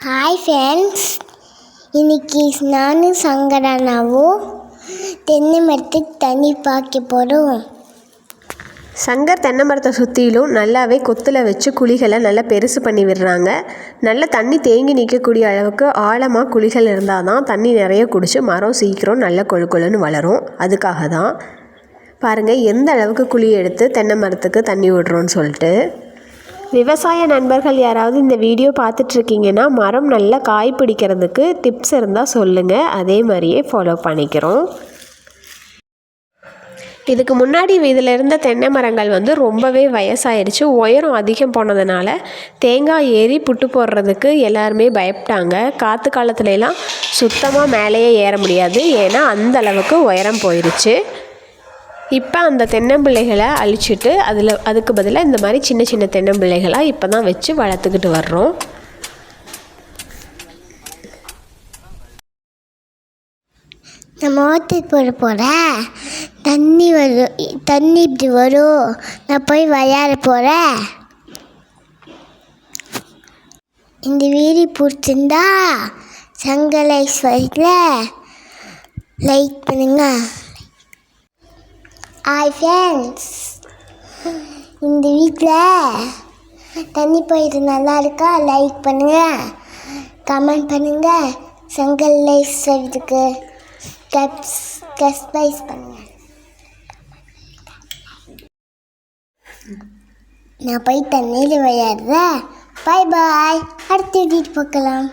Hi friends இன்னைக்கு நானும் சங்கரனாவும் தென்னை மரத்துக்கு தண்ணி பாய்க்க போகிறோம் சங்கர் தென்னை மரத்தை சுற்றிலும் நல்லாவே கொத்தில் வச்சு குழிகளை நல்லா பெருசு பண்ணி விடுறாங்க. நல்ல தண்ணி தேங்கி நிற்கக்கூடிய அளவுக்கு ஆழமாக குழிகள் இருந்தால் தான் தண்ணி நிறைய குடிச்சு மரம் சீக்கிரம் நல்ல கொழு கொழுன்னு வளரும். அதுக்காக தான் பாருங்கள் எந்த அளவுக்கு குழி எடுத்து தென்னை மரத்துக்கு தண்ணி விடுறோன்னு சொல்லிட்டு. விவசாய நண்பர்கள் யாராவது இந்த வீடியோ பார்த்துட்ருக்கீங்கன்னா மரம் நல்லா காய் பிடிக்கிறதுக்கு டிப்ஸ் இருந்தால் சொல்லுங்கள் அதே மாதிரியே ஃபாலோ பண்ணிக்கிறோம். இதுக்கு முன்னாடி இதில் இருந்த தென்னை மரங்கள் வந்து ரொம்பவே வயசாயிருச்சு. உயரம் அதிகம் போனதுனால தேங்காய் ஏறி புட்டு போடுறதுக்கு எல்லாருமே பயப்பட்டாங்க. காற்று காலத்துலலாம் சுத்தமாக மேலேயே ஏற முடியாது. ஏன்னா அந்த அளவுக்கு உயரம் போயிருச்சு. இப்போ அந்த தென்னம்பிள்ளைகளை அழிச்சிட்டு அதில் அதுக்கு பதிலாக இந்த மாதிரி சின்ன சின்ன தென்னம்பிள்ளைகளாக இப்போ தான் வச்சு வளர்த்துக்கிட்டு வர்றோம். நம்ம ஓட்டுக்கு போட போகிறேன் தண்ணி வரும் தண்ணி இப்படி வரும். நான் போய் விளையாட போகிறேன் இந்த வீடு பிடிச்சிருந்தா சங்கலேஸ்வரியில் லைக் பண்ணுங்கள் ஹாய் ஃப்ரெண்ட்ஸ் இந்த வீட்டில் தண்ணி போயிட்டு நல்லா இருக்கா? லைக் பண்ணுங்கள் கமெண்ட் பண்ணுங்கள் செங்கல் லைஃப் சங்கலேஸ்வரத்துக்கு ஸ்டெப்ஸ் கஸ்பைஸ் பண்ணுங்கள் நான் போய் தண்ணியில் விளையாடுறேன். பாய் பாய் அடுத்து வீட்டு பார்க்கலாம்